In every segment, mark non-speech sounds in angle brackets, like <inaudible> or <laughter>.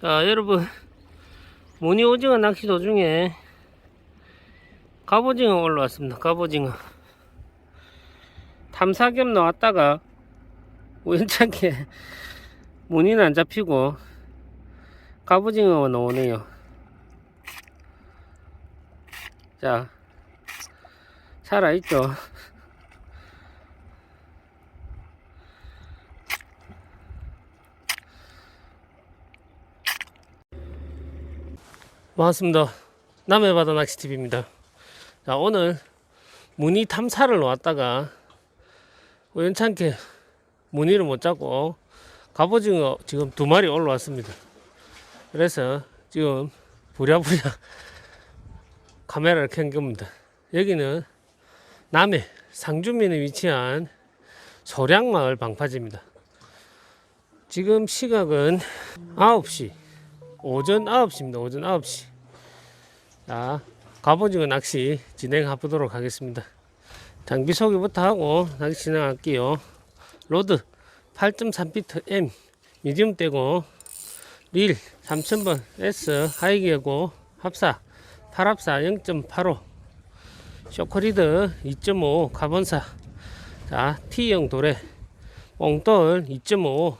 자 여러분. 무늬 오징어 낚시 도중에 갑오징어 올라왔습니다. 갑오징어. 탐사겸 나왔다가 우연찮게 <laughs> 무늬는 안 잡히고 갑오징어가 나오네요. 자 살아있죠 반갑습니다. 남해바다 낚시TV입니다. 자, 오늘 무늬 탐사를 왔다가 우연찮게 무늬를 못 잡고 갑오징어 지금 두 마리 올라왔습니다. 그래서 지금 부랴부랴 <laughs> 카메라를 켠 겁니다. 여기는 남해 상주면에 위치한 소량마을 방파제입니다. 지금 시각은 9시 오전 9시입니다. 오전 9시. 자, 갑오징어 낚시 진행해보도록 하겠습니다. 장비 소개부터 하고 낚시 진행할게요. 로드 8.3피트 M 미디움 떼고 릴 3000번 S 하이기어고 합사 8합사 0.85 쇼크리드 2.5 카본사 자 T형 도래 뽕돌 2.5자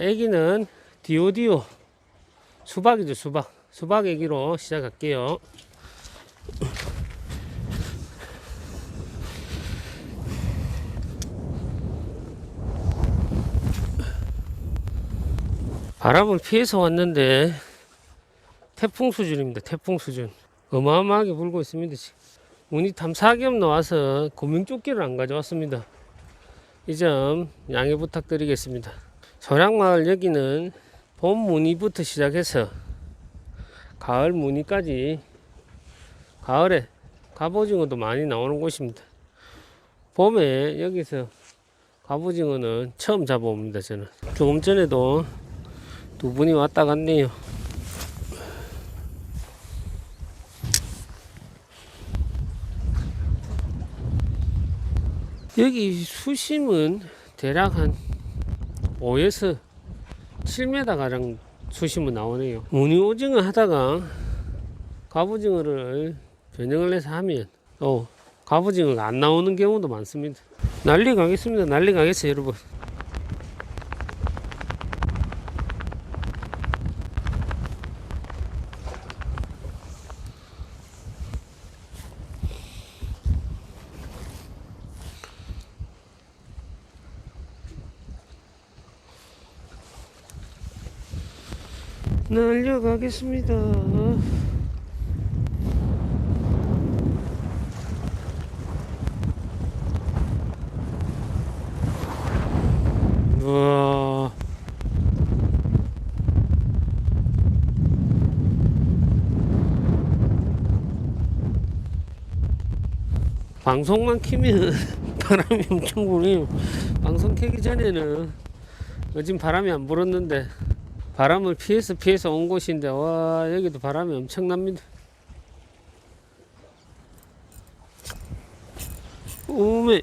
애기는 디오디오 수박이죠 수박. 수박 애기로 시작할게요. 바람을 피해서 왔는데 태풍 수준입니다 태풍 수준. 어마어마하게 불고 있습니다 운이 탐사겸 나와서 고명조끼를 안 가져왔습니다. 이 점 양해 부탁드리겠습니다. 소량마을 여기는 봄 무늬부터 시작해서 가을 무늬까지 가을에 갑오징어도 많이 나오는 곳입니다. 봄에 여기서 갑오징어는 처음 잡아옵니다. 저는 조금 전에도 두 분이 왔다 갔네요. 여기 수심은 대략 한 5에서 7m 가량 수심은 나오네요. 무늬 오징어 하다가 갑오징어를 변형을 해서 하면 또 갑오징어가 안 나오는 경우도 많습니다. 난리 가겠습니다. 난리 가겠어요, 여러분. 날려가겠습니다. 우와. 방송만 키면 <laughs> 바람이 엄청 불어요. 방송 켜기 전에는 요즘 바람이 안 불었는데 바람을 피해서 피해서 온 곳인데 와 여기도 바람이 엄청납니다. 오메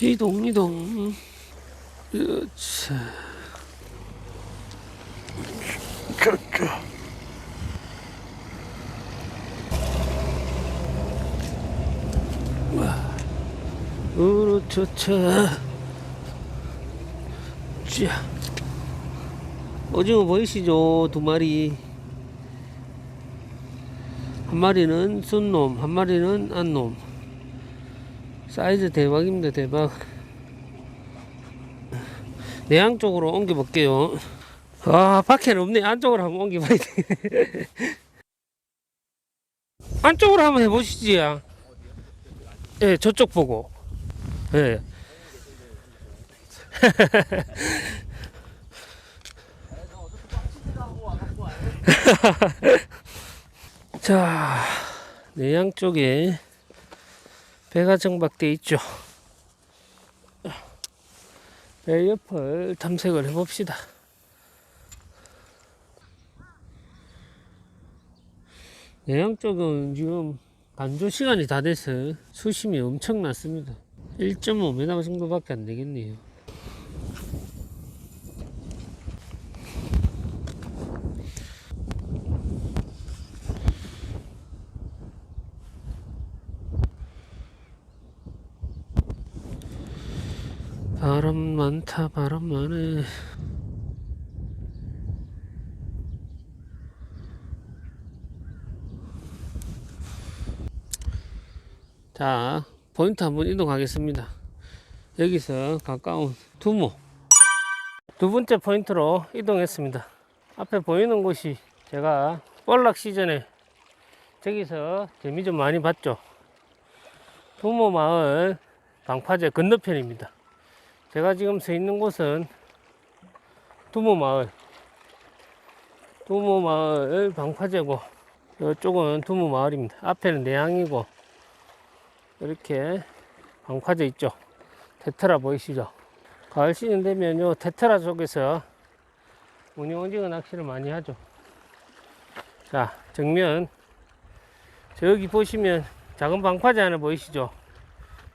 이동 이동. 으차. 그, 그. 저쪽 으차차. 자. 오징어 보이시죠? 두 마리. 한 마리는 순놈 한 마리는 안놈. 사이즈 대박입니다 대박. 내양 쪽으로 옮겨 볼게요. 아 밖에는 없네. 안쪽으로 한번 옮겨 봐야 돼. <laughs> 안쪽으로 한번 해보시지 야. 예, 저쪽 보고. 예. <laughs> 자, 내양 쪽에 배가 정박돼 있죠. 배 옆을 탐색을 해봅시다. 내양 쪽은 지금 간조 시간이 다 돼서 수심이 엄청 낮습니다. 1.5m 정도밖에 안 되겠네요. 바람 많다, 바람 많네. 자, 포인트 한번 이동하겠습니다. 여기서 가까운 두모. 두 번째 포인트로 이동했습니다. 앞에 보이는 곳이 제가 볼락 시즌에 저기서 재미 좀 많이 봤죠. 두모 마을 방파제 건너편입니다. 제가 지금 서 있는 곳은 두모 마을. 두모 마을 방파제고, 이쪽은 두모 마을입니다. 앞에는 내항이고, 이렇게 방파제 있죠. 테트라 보이시죠? 가을 시즌 되면 요 테트라 쪽에서 무늬오징어 낚시를 많이 하죠. 자, 정면 저기 보시면 작은 방파제 하나 보이시죠?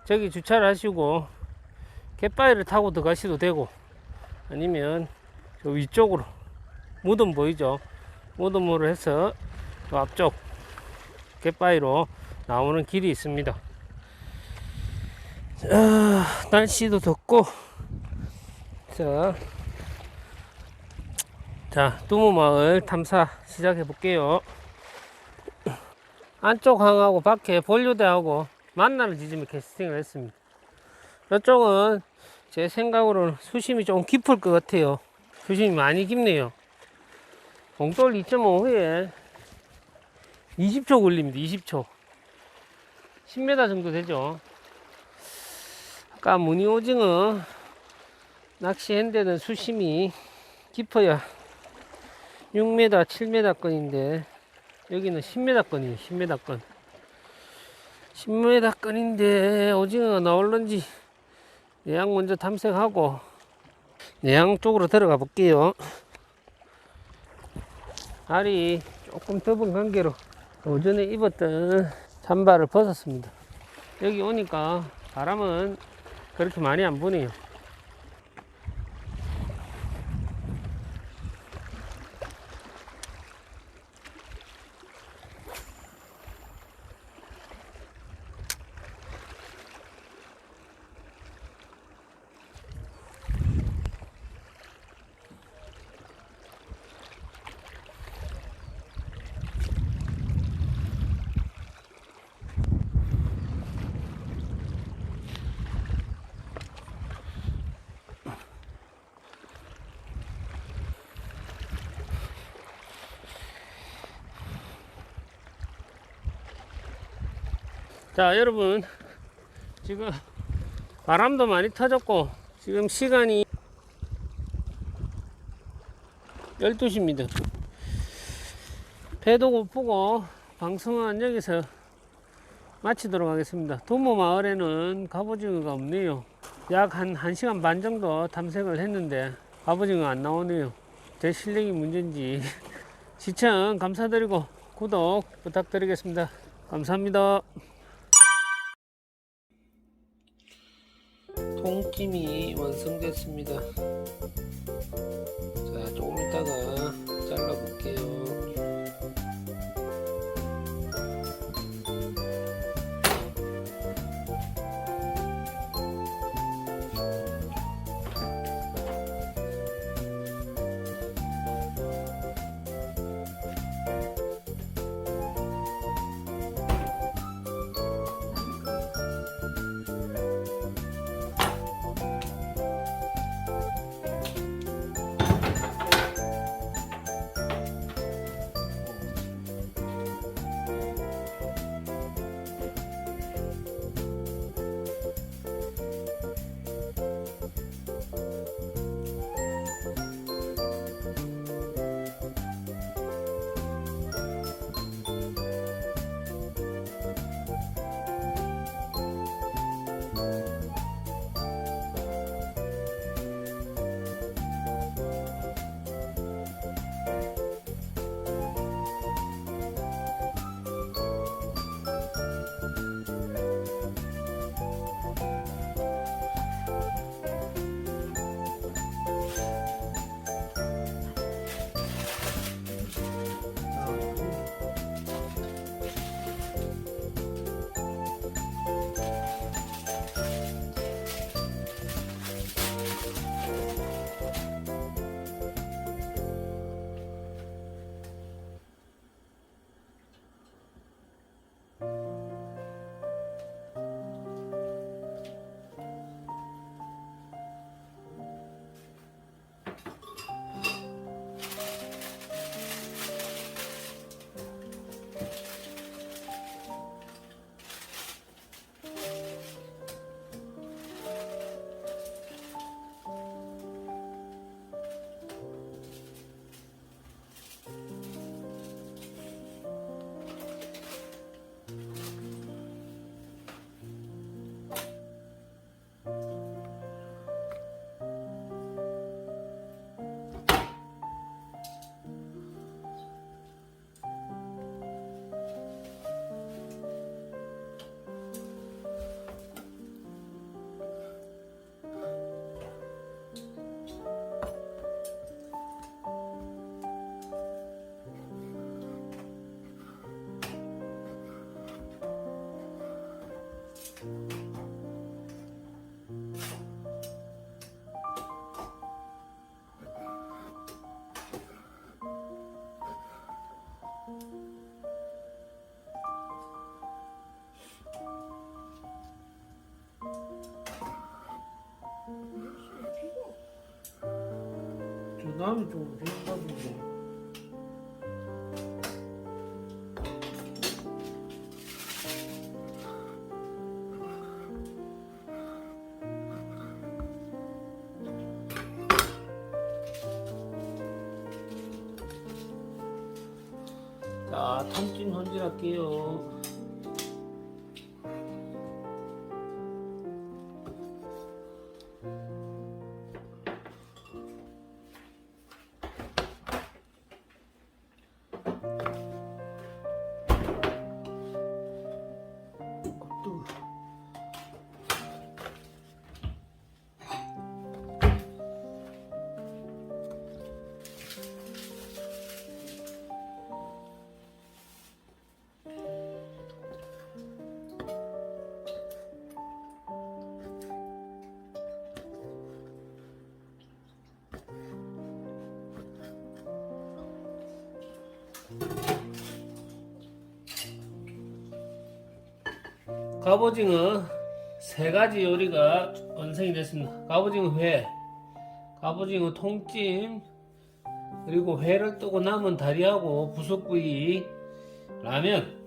저기 주차를 하시고 갯바위를 타고 들어가셔도 되고 아니면 저 위쪽으로 무덤 보이죠? 무덤으로 해서 저 앞쪽 갯바위로 나오는 길이 있습니다. 자, 날씨도 덥고 자, 자 두무마을 탐사 시작해 볼게요. 안쪽 항하고 밖에 본류대하고 만나는 지점에 캐스팅을 했습니다. 이쪽은 제 생각으로는 수심이 좀 깊을 것 같아요. 수심이 많이 깊네요. 봉돌 2.5회에 20초 걸립니다. 20초. 10m 정도 되죠. 아까 무늬 오징어 낚시한 데는 수심이 깊어야 6m, 7m 건인데 여기는 10m 건이에요. 10m 건. 10m 건인데 오징어가 나올런지 내양 먼저 탐색하고 내양 쪽으로 들어가 볼게요. 알이 조금 더운 관계로 오전에 입었던 잠바를 벗었습니다. 여기 오니까 바람은 그렇게 많이 안 부네요. 자, 여러분. 지금 바람도 많이 터졌고, 지금 시간이 12시입니다. 배도 고프고, 방송은 여기서 마치도록 하겠습니다. 도모 마을에는 갑오징어가 없네요. 약 한 1시간 반 정도 탐색을 했는데, 갑오징어 안 나오네요. 제 실력이 문제인지. <laughs> 시청 감사드리고, 구독 부탁드리겠습니다. 감사합니다. 통찜이 완성됐습니다. 자, 조금 있다가 잘라볼게요. 저 다음에 좀 해가지고. 자, 탐진 혼질할게요. 갑오징어 세 가지 요리가 완성이 됐습니다. 갑오징어 회, 갑오징어 통찜, 그리고 회를 뜨고 남은 다리하고 부속구이, 라면.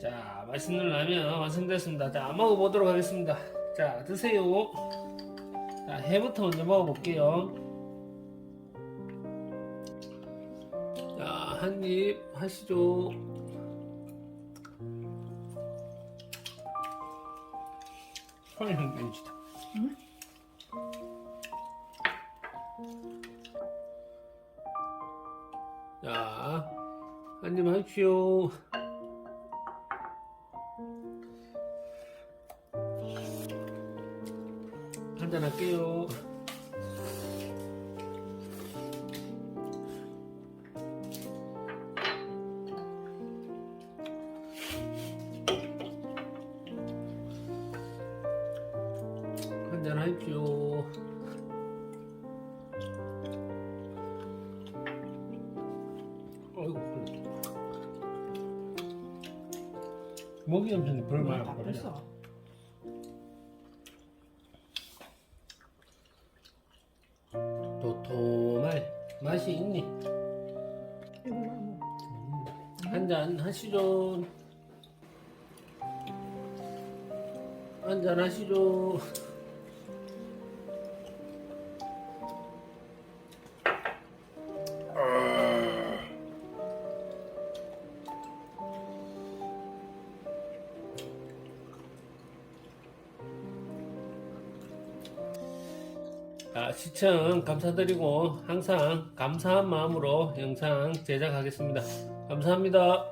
자, 맛있는 라면 완성됐습니다. 자, 먹어보도록 하겠습니다. 자, 드세요. 자, 회부터 먼저 먹어볼게요. 자, 한 입 하시죠. 손이 좀 깨지다. 자, 한입 하십시오. 한잔 하십시오. 어이구, 목이 엄청 불만 다 버려. 됐어. 도톰할 맛이 있니? 한잔 하시죠. 한잔 하시죠. 시청 감사드리고 항상 감사한 마음으로 영상 제작하겠습니다. 감사합니다.